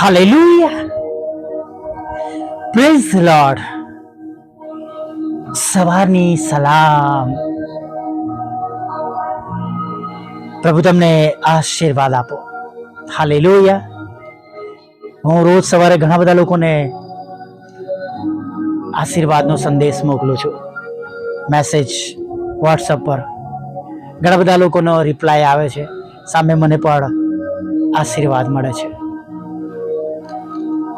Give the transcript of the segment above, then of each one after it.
Hallelujah praise lord સવારની સલામ. પ્રભુ, તમને આશીર્વાદ આપો. હાલેલુયા હું રોજ સવારે ઘણા બધા લોકોને આશીર્વાદનો સંદેશ મોકલું છું. મેસેજ વોટ્સઅપ પર. ઘણા બધા લોકોનો રિપ્લાય આવે છે. સામે મને પણ આશીર્વાદ મળે છે.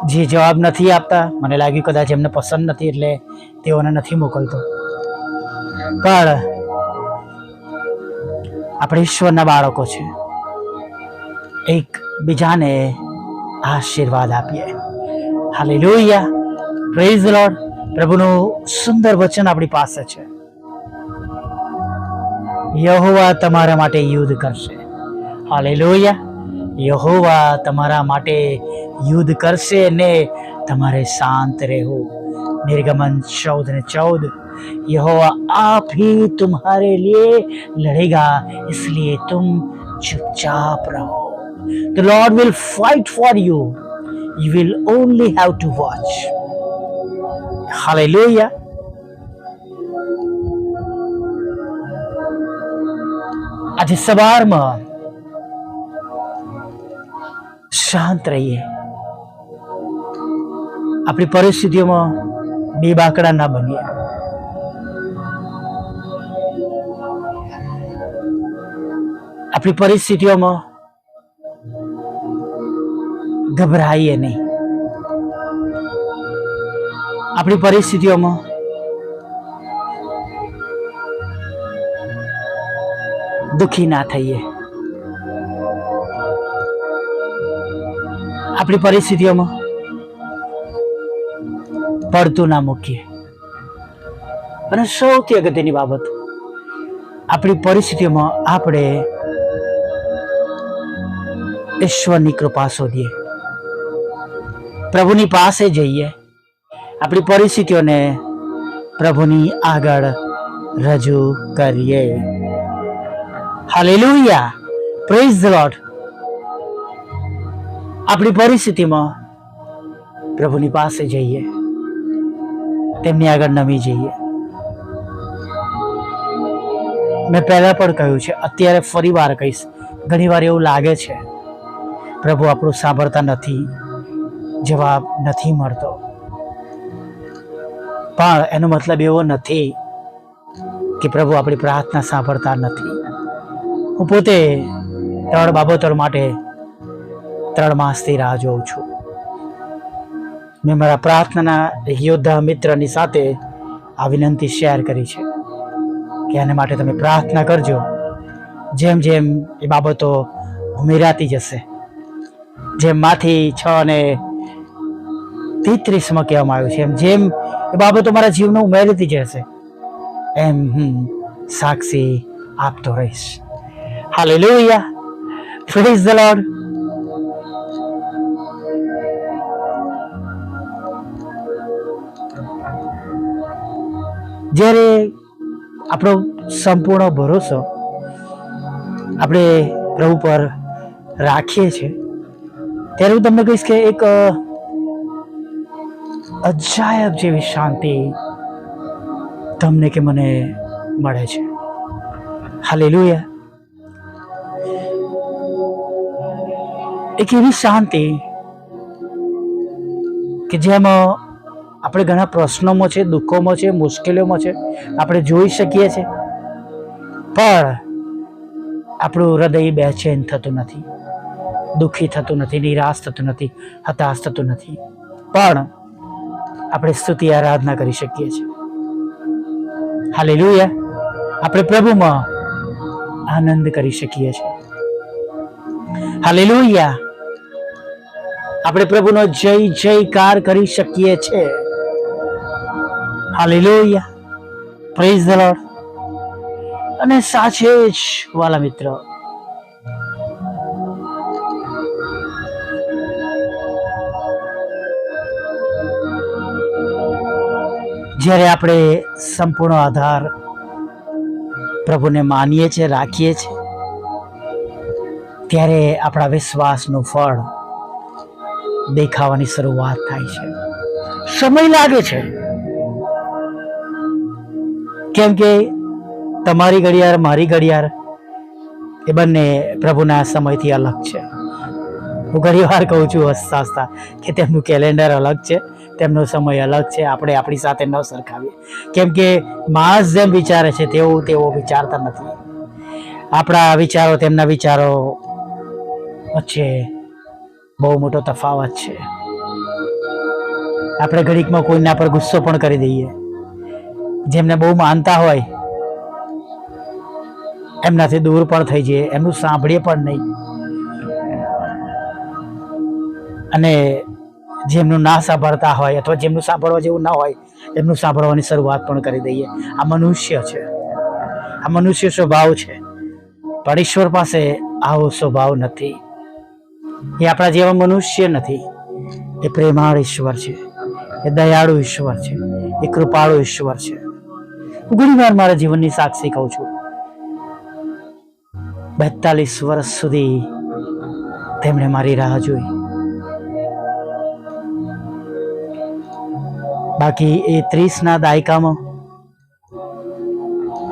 જે જવાબ નથી આપતા, મને લાગ્યું કદાચ એમને પસંદ નથી એટલે તેઓને નથી મોકલતો. પણ આપણે ઈશ્વરના બાળકો છે. એક બીજાને આશીર્વાદ આપીએ. હાલે લોહિયા પ્રેઝ લોડ પ્રભુનું સુંદર વચન આપણી પાસે છે. યહોવા તમારા માટે યુદ્ધ કરશે. હાલે લોહિયા યહોવા તમારા માટે યુદ્ધ કરશે ને તમારે શાંત રહેવું निर्गमन चौदह ने चौद यहोवा आप ही तुम्हारे लिए लड़ेगा इसलिए तुम चुपचाप रहो the lord will fight for you you will only have to watch hallelujah આજે સવારમાં શાંત રહીએ આપણી પરિસ્થિતિઓમાં બે બાકડા ના બનીએ આપણી પરિસ્થિતિઓમાં ગભરાઈએ નહીં આપણી પરિસ્થિતિઓમાં દુખી ના થઈએ આપણી પરિસ્થિતિઓમાં? પડતું ના મૂકીએ. અને સૌથી અગત્યની બાબત, આપણી પરિસ્થિતિઓમાં આપણે ઈશ્વરની કૃપા શોધીએ. પ્રભુની પાસે જઈએ, આપણી પરિસ્થિતિઓને પ્રભુની આગળ રજૂ કરીએ. હાલેલુયા પ્રેઝ ધ લોર્ડ આપણી પરિસ્થિતિમાં પ્રભુની પાસે જઈએ, તેમની આગળ નમી જઈએ. મેં પહેલા પણ કહ્યું છે, અત્યારે ફરી વાર કહીશ, ઘણી વાર એવું લાગે છે, પ્રભુ આપણું સાંભળતા નથી, જવાબ નથી મળતો. પણ એનો મતલબ એવો નથી કે પ્રભુ આપણી પ્રાર્થના સાંભળતા નથી. હું પોતે ત્રણ બાબતો માટે ત્રણ માસથી રાહ જોઉં છું. મેં મારા પ્રાર્થનાના યોદ્ધા મિત્રની સાથે આ વિનંતી શેર કરી છે કે આને માટે તમે પ્રાર્થના કરજો. જેમ જેમ એ બાબતો ઉમેરાતી જશે, જેમ માંથી છ અને તેત્રીસમાં કહેવામાં આવ્યું છે, એમ જેમ એ બાબતો મારા જીવનમાં ઉમેરતી જશે, એમ હું સાક્ષી આપતો રહીશ. હાલેલુયા પ્રેઝ ધ લોર્ડ જ્યારે આપણો સંપૂર્ણ ભરોસો આપણે પ્રભુ પર રાખીએ છીએ, ત્યારે હું તમને કહીશ કે એક અજાયબ જેવી શાંતિ તમને કે મને મળે છે. હાલેલુયા. એક એવી શાંતિ કે જેમાં આપણે ઘણા પ્રશ્નોમાં છે, દુઃખોમાં છે, મુશ્કેલીઓમાં છે, આપણે જોઈ શકીએ છીએ પણ આપણું હૃદય બેચેન થતું નથી. દુઃખી થતું નથી, નિરાશ થતું નથી, હતાશ થતું નથી. પણ આપણે સ્તુતિ આરાધના કરી શકીએ છીએ. હાલેલુયા. આપણે પ્રભુમાં આનંદ કરી શકીએ છીએ. હાલેલુયા. આપણે પ્રભુનો જય જયકાર કરી શકીએ છીએ. હાલેલુયા. પ્રેઝ ધ લોર્ડ અને સાચે જ, વાલા મિત્ર. જ્યારે આપણે સંપૂર્ણ આધાર પ્રભુને માનીએ છીએ, રાખીએ છીએ, ત્યારે આપણા વિશ્વાસનું ફળ દેખાવાની શરૂઆત થાય છે. સમય લાગે છે. કેમ કે તમારી ઘડિયાળ, મારી ઘડિયાળ એ બંને પ્રભુના સમયથી અલગ છે. હું ઘણી વાર કહું છું હસતા હસતા કે તેમનું કેલેન્ડર અલગ છે, તેમનો સમય અલગ છે, આપણે આપણી સાથે ન સરખાવીએ. કેમ કે માણસ જેમ વિચારે છે તેવું તેઓ વિચારતા નથી. આપણા વિચારો તેમના વિચારો વચ્ચે બહુ મોટો તફાવત છે. આપણે ઘડીકમાં કોઈના પર ગુસ્સો પણ કરી દઈએ. જેમને બહુ માનતા હોય, એમનાથી દૂર પણ થઈ જઈએ, એમનું સાંભળીએ પણ નહીં. અને જેમનું ના સાંભળતા હોય અથવા જેમનું સાંભળવા જેવું ના હોય, એમનું સાંભળવાની શરૂઆત પણ કરી દઈએ. આ મનુષ્ય છે. આ મનુષ્ય સ્વભાવ છે. પણ ઈશ્વર પાસે આવો સ્વભાવ નથી. એ આપણા જેવા મનુષ્ય નથી. એ પ્રેમાળ ઈશ્વર છે. એ દયાળુ ઈશ્વર છે. એ કૃપાળુ ઈશ્વર છે. હું ઘણી મારા જીવનની સાક્ષી કહું છું. બેતાલીસ વર્ષ સુધી તેમણે મારી રાહ જોઈ. બાકી એ ત્રીસના દાયકામાં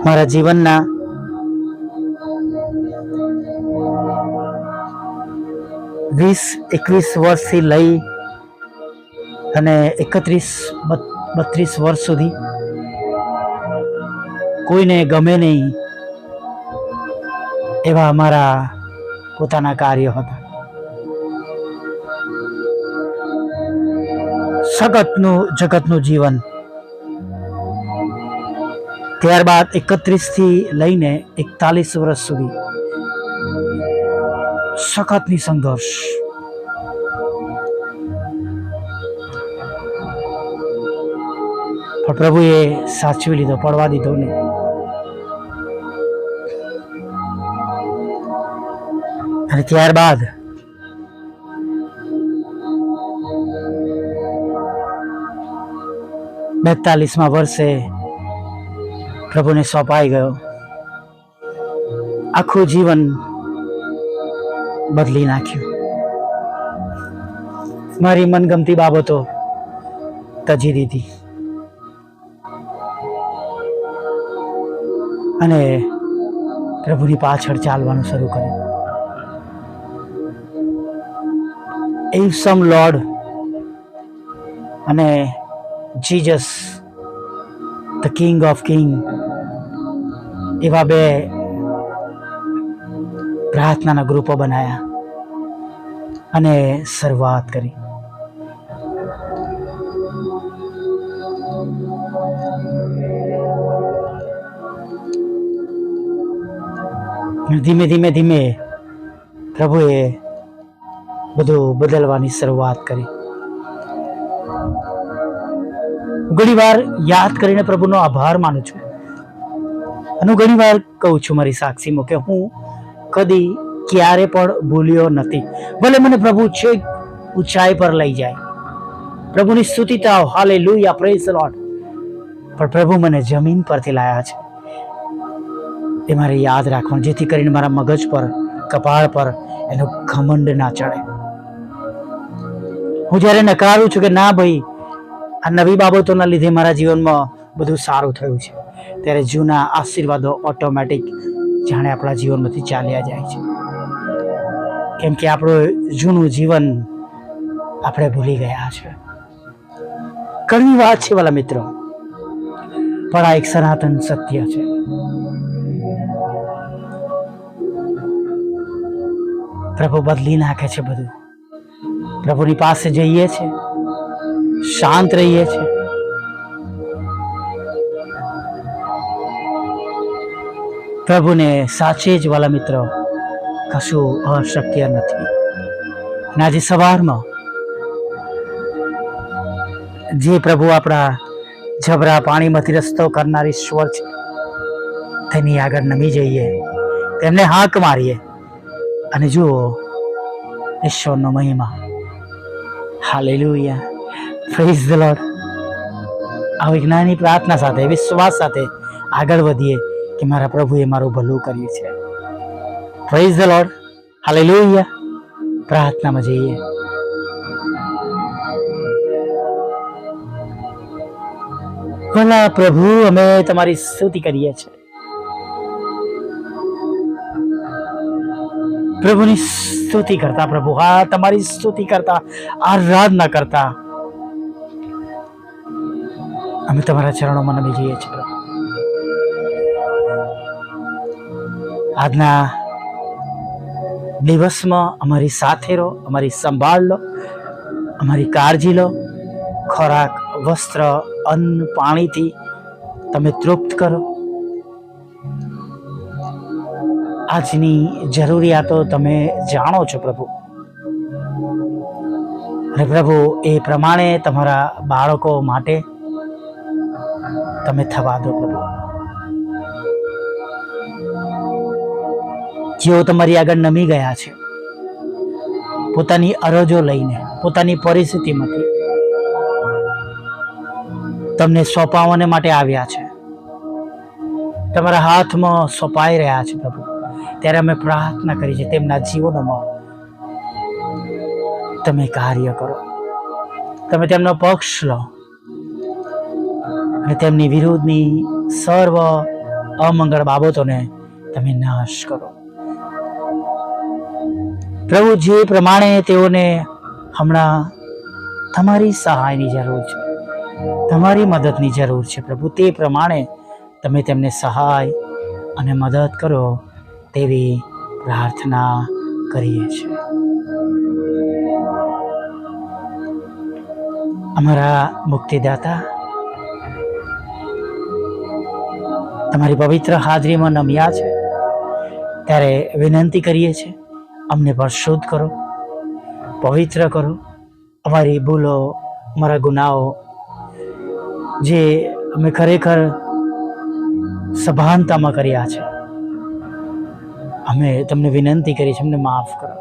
મારા જીવનના વીસ, એકવીસ વર્ષથી લઈ અને એકત્રીસ, બત્રીસ વર્ષ સુધી કોઈને ગમે નહીં એવા અમારા પોતાના કાર્યો હતા. સગતનું, જગતનું જીવન. ત્યારબાદ એકત્રીસથી લઈને એકતાલીસ વર્ષ સુધી સખતની સંઘર્ષ. પણ પ્રભુએ સાચવી લીધો, પડવા દીધો નહીં અને ત્યારબાદ બેતાલીસમાં વર્ષે પ્રભુને સોંપાઈ ગયો. આખું જીવન બદલી નાખ્યું. મારી મનગમતી બાબતો તજી દીધી. અને પ્રભુની પાછળ ચાલવાનું શરૂ કર્યું. એ સમ લોર્ડ અને Jesus the king of king એવા બે પ્રાર્થનાના ગ્રુપો બનાવ્યા અને શરૂઆત કરી. ધીમે ધીમે ધીમે પ્રભુએ બધું બદલવાની શરૂઆત કરી. ઘણી વાર યાદ કરીને પ્રભુનો આભાર માનું છું. અને ઘણી વાર કહું છું મારી સાક્ષીમાં કે હું કદી ક્યારે પણ ભૂલ્યો નથી. ભલે મને પ્રભુ છેક ઊંચાઈ પર લઈ જાય. પ્રભુની સ્તુતિ તાવ હાલે લુયા પ્રેસ લોટ પણ પ્રભુ મને જમીન પરથી લાયા છે. એ મારે યાદ રાખવાનું, જેથી કરીને મારા મગજ પર, કપાળ પર એનો ઘમંડ ના ચડે. હું જ્યારે નકારું છું કે ના ભાઈ, આ નવી બાબતોના લીધે મારા જીવનમાં બધું સારું થયું છે, ત્યારે જૂના આશીર્વાદો ઓટોમેટિક જાણે આપણા જીવનમાંથી ચાલ્યા જાય છે. કેમ કે આપણું જૂનું જીવન આપણે ભૂલી ગયા છે. કડવી વાત છે વાલા મિત્રો, પણ આ એક સનાતન સત્ય છે. પ્રભુ બદલી નાખે છે બધું. પ્રભુની પાસે જઈએ છે શાંત રહીએ છે પ્રભુને સાચે જ વાલા મિત્રો, કશું અશક્ય નથી. અને આજે સવારમાં જે પ્રભુ આપણા જબરા પાણીમાંથી રસ્તો કરનાર ઈશ્વર છે, તેની આગળ નમી જઈએ, તેમને હાંક મારીએ. અને જુઓ, ઈશ્વરનો મહિમા. હાલેલુયા. પ્રેઝ ધ લોર્ડ આવી જ્ઞાની પ્રાર્થના સાથે, વિશ્વાસ સાથે આગળ વધીએ કે મારા પ્રભુએ મારું ભલું કર્યું છે. Praise the lord hallelujah. પ્રાર્થનામાં જઈએ. ભલા પ્રભુ, અમે તમારી સ્તુતિ કરીએ છીએ. પ્રભુની સ્તુતિ કરતા, પ્રભુ. હા, તમારી સ્તુતિ કરતા, આરાધના કરતા. અમે તમારા ચરણોમાં નમી જઈએ છીએ, પ્રભુ. આજના દિવસમાં અમારી સાથે રહો, અમારી સંભાળ લો, અમારી કાળજી લો. ખોરાક, વસ્ત્ર, અન્ન, પાણીથી તમે તૃપ્ત કરો. આજની જરૂરિયાતો તમે જાણો છો પ્રભુ. અને પ્રભુ, એ પ્રમાણે તમારા બાળકો માટે તમે થવા દો પ્રભુ. જેઓ તમારી આગળ નમી ગયા છે, પોતાની અરજો લઈને, પોતાની પરિસ્થિતિમાંથી તમને સોંપાવવાને માટે આવ્યા છે. તમારા હાથમાં સોંપાઈ રહ્યા છે પ્રભુ. ત્યારે અમે પ્રાર્થના કરી છે તેમના જીવનોમાં તમે કાર્ય કરો. તમે તેમનો પક્ષ લો. અને તેમની વિરુદ્ધની સર્વ અમંગળ બાબતોને તમે નાશ કરો. પ્રભુ, જે પ્રમાણે તેઓને હમણાં તમારી સહાયની જરૂર છે, તમારી મદદની જરૂર છે પ્રભુ, તે પ્રમાણે તમે તેમને સહાય અને મદદ કરો. તેવી પ્રાર્થના કરીએ છીએ. અમારા મુક્તિદાતા, તમારી પવિત્ર હાજરીમાં નમ્યા છે. ત્યારે વિનંતી કરીએ છીએ, અમને પણ શુદ્ધ કરો, પવિત્ર કરો. અમારી ભૂલો, અમારા ગુનાઓ, જે અમે ખરેખર સભાનતામાં કર્યા છે. અમે તમને વિનંતી કરી છે, અમને માફ કરો.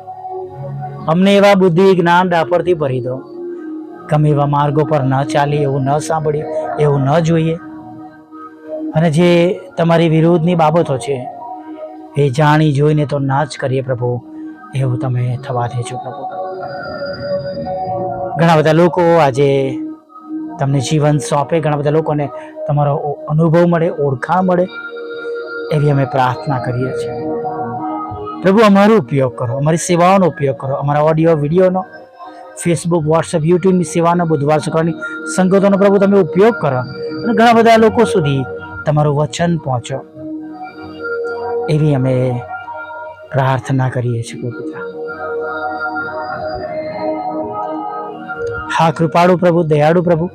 અમને એવા બુદ્ધિ જ્ઞાન ડાપરથી ભરી દો. ગમે એવા માર્ગો પર ન ચાલી એવું ન સાંભળીએ, એવું ન જોઈએ. અને જે તમારી વિરુદ્ધની બાબતો છે, એ જાણી જોઈને તો ના જ કરીએ પ્રભુ, એવું તમે થવા દેજો પ્રભુ. ઘણા બધા લોકો આજે તમને જીવન સોંપે, ઘણા બધા લોકોને તમારો અનુભવ મળે, ઓળખાણ મળે, એવી અમે પ્રાર્થના કરીએ છીએ. પ્રભુ, અમારો ઉપયોગ કરો, અમારી સેવાઓનો ઉપયોગ કરો, અમારા ઓડિયો વિડીયોનો ફેસબુક વોટ્સઅપ યુટ્યુબની સેવાનો બુધવાર શુક્રની સંગતોનો પ્રભુ તમે ઉપયોગ કરો. અને ઘણા બધા લોકો સુધી તમારું વચન પહોંચો. એવી અમે પ્રાર્થના કરીએ છીએ, પ્રભુ હા, કૃપાળુ પ્રભુ, દયાળુ પ્રભુ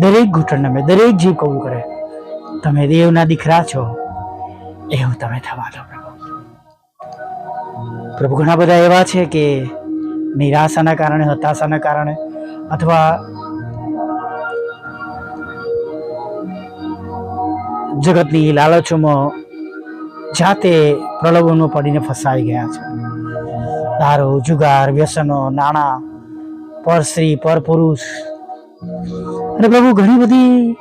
દરેક ઘૂંટણ નમે, દરેક જીવ કબૂલ કરે. તમે દેવના દીકરા છો, એવું તમે થવા દો પ્રભુ. પ્રભુ ઘણા બધા એવા છે કે નિરાશાના કારણે, હતાશાના કારણે અથવા જગતની લાલચોમાં જાતે પ્રલોભનમાં પડીને ફસાઈ ગયા છે. દારૂ, જુગાર, વ્યસનો, નાણાં, પર સ્ત્રી, પર પુરુષ અને પ્રભુ, ઘણી બધી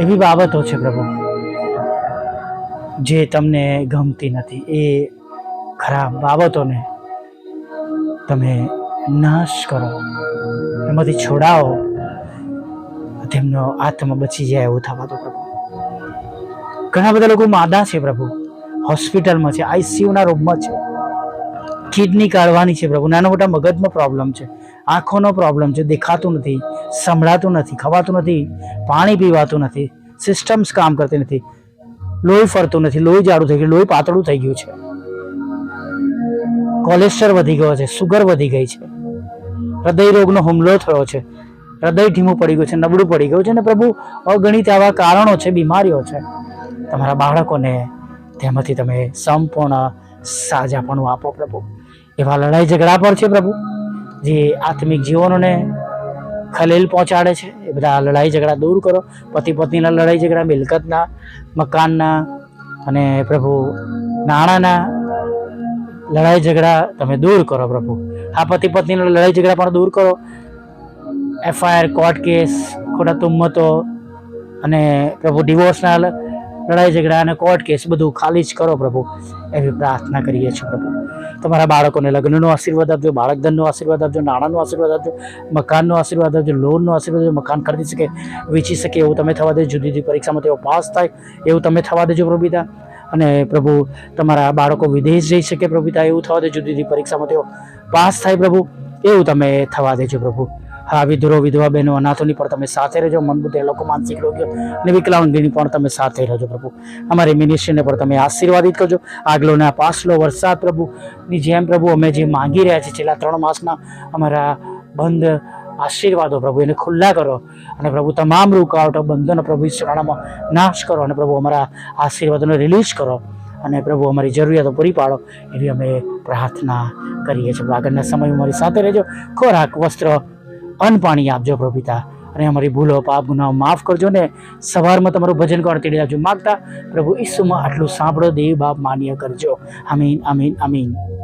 એવી બાબતો છે પ્રભુ, જે તમને ગમતી નથી. એ ખરાબ બાબતોને તમે નાશ કરો, એમાંથી છોડાવો, તેમનો આત્મા બચી જાય એવું થવા દો પ્રભુ. ઘણા બધા લોકો માદા છે પ્રભુ, હોસ્પિટલમાં છે આઈસીયુના રૂમમાં છે, કિડની કાઢવાની છે પ્રભુ, નાના મોટા મગજમાં પ્રોબ્લેમ છે. આંખોનો પ્રોબ્લેમ છે, દેખાતું નથી, સંભળાતું નથી, ખવાતું નથી, પાણી પીવાતું નથી સિસ્ટમ્સ કામ કરતી નથી, લોહી ફરતું નથી, લોહી જાડું થઈ ગયું, લોહી પાતળું થઈ ગયું છે. કોલેસ્ટ્રોલ વધી ગયો છે સુગર વધી ગઈ છે. હૃદય રોગનો હુમલો થયો છે, હૃદય ઢીમું પડી ગયું છે, નબળું પડી ગયું છે, અને પ્રભુ, અગણિત આવા કારણો છે, બીમારીઓ છે. તમારા બાળકોને તેમાંથી તમે સંપૂર્ણ સાજાપણું આપો પ્રભુ. એવા લડાઈ ઝઘડા પર છે પ્રભુ. જે આત્મિક જીવનોને ખલેલ પહોંચાડે છે, એ બધા લડાઈ ઝઘડા દૂર કરો. પતિ પત્નીના લડાઈ ઝઘડા, મિલકતના, મકાનના અને પ્રભુ નાણાંના લડાઈ ઝઘડા તમે દૂર કરો પ્રભુ. આ પતિ પત્નીના લડાઈ ઝઘડા પણ દૂર કરો. એફઆઈઆર, કોર્ટ કેસ, ખોટા તુમ્મતો અને પ્રભુ ડિવોર્સના લડાઈ ઝઘડા અને કોર્ટ કેસ બધું ખાલી જ કરો પ્રભુ. એવી પ્રાર્થના કરીએ છીએ પ્રભુ. તમારા બાળકોને લગ્નનો આશીર્વાદ આપજો, બાળકધનનો આશીર્વાદ આપજો, નાણાંનો આશીર્વાદ આપજો, મકાનનો આશીર્વાદ આપજો, લોનનો આશીર્વાદ આપજો, મકાન ખરીદી શકે, વેચી શકે એવું તમે થવા દેજો. જુદી જુદી પરીક્ષામાં તેઓ પાસ થાય એવું તમે થવા દેજો પ્રભુતા અને પ્રભુ, તમારા બાળકો વિદેશ જઈ શકે પ્રભુતા એવું થવા દેજો. જુદી જુદી પરીક્ષામાં તેઓ પાસ થાય પ્રભુ, એવું તમે થવા દેજો પ્રભુ. હા, વિધુરો, વિધવા બહેનો, અનાથોની પણ તમે સાથે રહેજો. મનબુદ્ધ લોકો માનસિક રોગીઓ અને વિકલાંગીની પણ તમે સાથે રહેજો પ્રભુ. અમારી મિનિસ્ટ્રીને પણ તમે આશીર્વાદિત કરજો. આગલોના આ પાછલો વરસાદ પ્રભુની જેમ પ્રભુ અમે જે માંગી રહ્યા છીએ છેલ્લા ત્રણ માસના અમારા બંધ આશીર્વાદો પ્રભુ, એને ખુલ્લા કરો. અને પ્રભુ તમામ રૂકાવટો બંધનો પ્રભુ શરણમાં નાશ કરો અને પ્રભુ અમારા આશીર્વાદોને રિલીઝ કરો. અને પ્રભુ અમારી જરૂરિયાતો પૂરી પાડો એવી અમે પ્રાર્થના કરીએ છીએ. આગળના સમયમાં અમારી સાથે રહેજો. ખોરાક, વસ્ત્ર અન્ન પાણી આપજો પ્રભુ અને અમારી ભૂલો, પાપ, ગુનાઓ માફ કરજો ને સવારમાં તમારું ભજન કોણ તેડી આપજો. માગતા પ્રભુ ઈસુમાં આટલું સાંભળો, દેવ બાપ માન્ય કરજો. આમીન આમીન આમીન.